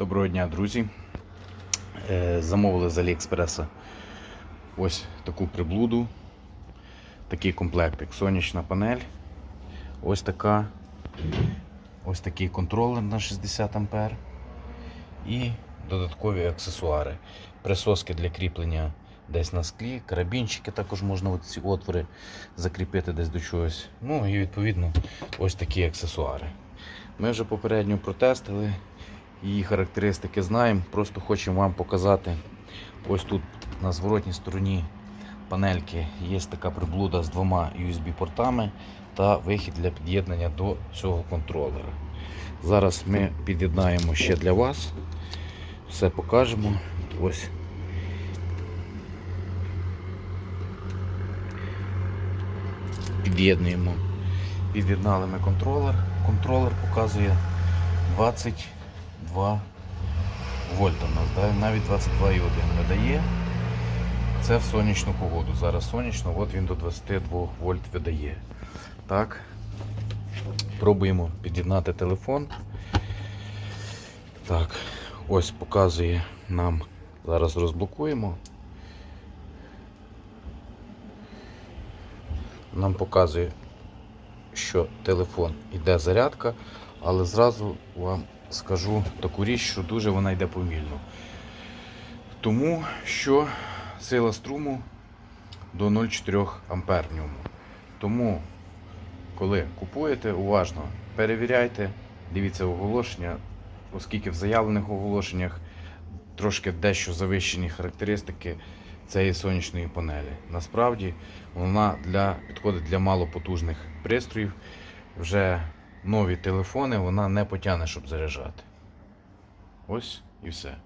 Доброго дня, друзі. Е, Замовили з Аліекспреса ось таку приблуду. Такий комплектик. Сонячна панель. Ось така. Ось такий контролер на 60 А. І додаткові аксесуари. Присоски для кріплення десь на склі, карабінчики також можна ці отвори закріпити десь до чогось. Ну і відповідно ось такі аксесуари. Ми вже попередньо протестили, її характеристики знаємо. Просто хочемо вам показати. Ось тут на зворотній стороні панельки є така приблуда з двома USB-портами та вихід для під'єднання до цього контролера. Зараз ми під'єднаємо ще для вас. Все покажемо. Ось. Під'єднуємо. Під'єднали ми контролер. Контролер показує 22 вольта у нас, да? навіть 22,1 видає. Це в сонячну погоду. Зараз сонячно, от він до 22 вольт видає. Так. Пробуємо під'єднати телефон. Так, ось показує нам. Зараз розблокуємо. Нам показує, що телефон іде зарядка, але зразу вам скажу таку річ, що дуже вона йде повільно. Тому що сила струму до 0,4 ампер в ньому. Тому, коли купуєте, уважно перевіряйте, дивіться оголошення, оскільки в заявлених оголошеннях трошки дещо завищені характеристики цієї сонячної панелі. Насправді вона для, підходить для малопотужних пристроїв. Вже нові телефони вона не потягне, щоб заряджати. Ось і все.